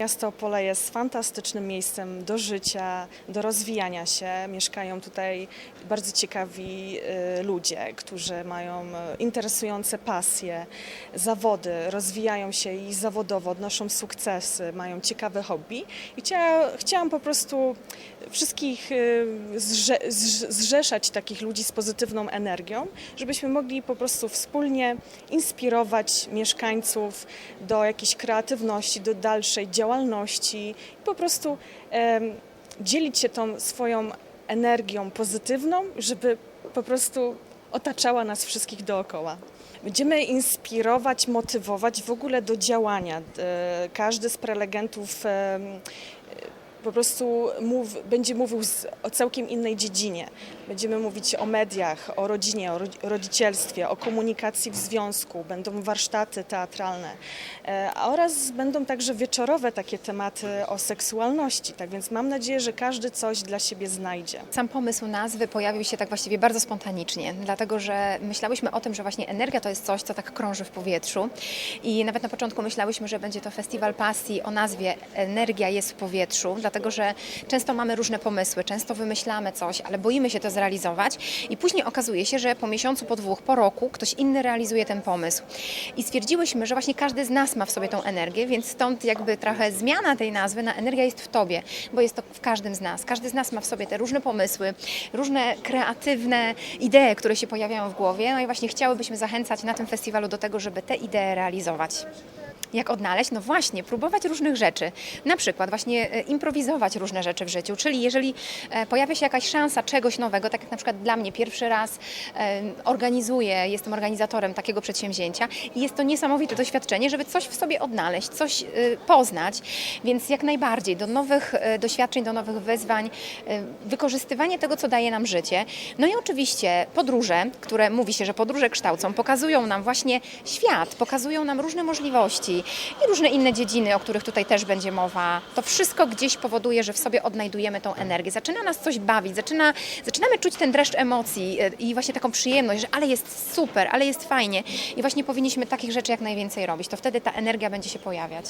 Miasto Opole jest fantastycznym miejscem do życia, do rozwijania się. Mieszkają tutaj bardzo ciekawi y, ludzie, którzy mają interesujące pasje, zawody, rozwijają się i zawodowo, odnoszą sukcesy, mają ciekawe hobby. I chciała, chciałam po prostu wszystkich y, zrze, zrz- zrzeszać takich ludzi z pozytywną energią, żebyśmy mogli po prostu wspólnie inspirować mieszkańców do jakiejś kreatywności, do dalszej działalności i po prostu dzielić się tą swoją energią pozytywną, żeby po prostu otaczała nas wszystkich dookoła. Będziemy inspirować, motywować w ogóle do działania. E, Każdy z prelegentów po prostu mów, będzie mówił z, o całkiem innej dziedzinie. Będziemy mówić o mediach, o rodzinie, o ro- rodzicielstwie, o komunikacji w związku, będą warsztaty teatralne e, oraz będą także wieczorowe takie tematy o seksualności. Tak więc mam nadzieję, że każdy coś dla siebie znajdzie. Sam pomysł nazwy pojawił się tak właściwie bardzo spontanicznie, dlatego że myślałyśmy o tym, że właśnie energia to jest coś, co tak krąży w powietrzu i nawet na początku myślałyśmy, że będzie to festiwal pasji o nazwie Energia jest w powietrzu, dlatego że często mamy różne pomysły, często wymyślamy coś, ale boimy się to zrealizować i później okazuje się, że po miesiącu, po dwóch, po roku ktoś inny realizuje ten pomysł. I stwierdziłyśmy, że właśnie każdy z nas ma w sobie tą energię, więc stąd jakby trochę zmiana tej nazwy na energia jest w tobie, bo jest to w każdym z nas. Każdy z nas ma w sobie te różne pomysły, różne kreatywne idee, które się pojawiają w głowie. No i właśnie chciałybyśmy zachęcać na tym festiwalu do tego, żeby te idee realizować. Jak odnaleźć? No właśnie, próbować różnych rzeczy. Na przykład właśnie e, improwizować różne rzeczy w życiu. Czyli jeżeli e, pojawia się jakaś szansa czegoś nowego, tak jak na przykład dla mnie pierwszy raz organizuję, jestem organizatorem takiego przedsięwzięcia i jest to niesamowite doświadczenie, żeby coś w sobie odnaleźć, coś e, poznać. Więc jak najbardziej do nowych doświadczeń, do nowych wyzwań, wykorzystywanie tego, co daje nam życie. No i oczywiście podróże, które mówi się, że podróże kształcą, pokazują nam właśnie świat, pokazują nam różne możliwości i różne inne dziedziny, o których tutaj też będzie mowa. To wszystko gdzieś powoduje, że w sobie odnajdujemy tą energię. Zaczyna nas coś bawić, zaczyna, zaczynamy czuć ten dreszcz emocji e, i właśnie taką przyjemność, że ale jest super, ale jest fajnie i właśnie powinniśmy takich rzeczy jak najwięcej robić. To wtedy ta energia będzie się pojawiać.